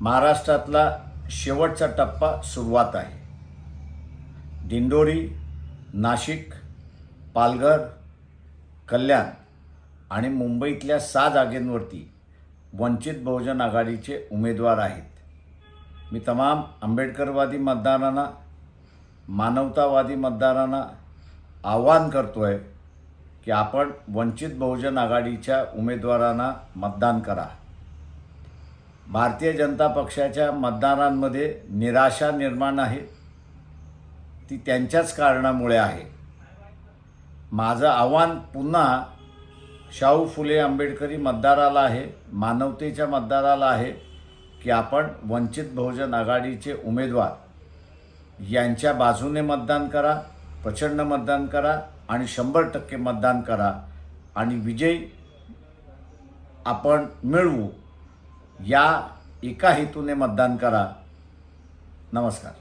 महाराष्ट्रातला शेवटचा टप्पा सुरुवात आहे. दिंडोरी नाशिक पालघर कल्याण आणि मुंबईतल्या सहा जागेंवरती वंचित बहुजन आघाडीचे उमेदवार आहेत. मी तमाम आंबेडकरवादी मतदारांना मानवतावादी मतदारांना आवाहन करतो आहे की आपण वंचित बहुजन आघाडीच्या उमेदवारांना मतदान करा. भारतीय जनता पक्षाच्या मतदारांमध्ये निराशा निर्माण आहे. ती त्यांच्याच कारणामुळे आहे. माझं आव्हान पुन्हा शाहू फुले आंबेडकरी मतदाराला आहे मानवतेच्या मतदाराला आहे की आपण वंचित बहुजन आघाडीचे उमेदवार. यांच्या बाजूने मतदान करा प्रचंड मतदान करा आणि शंभर टक्के मतदान करा आणि विजय आपण मिळवू. या एका हेतूने मतदान करा. नमस्कार.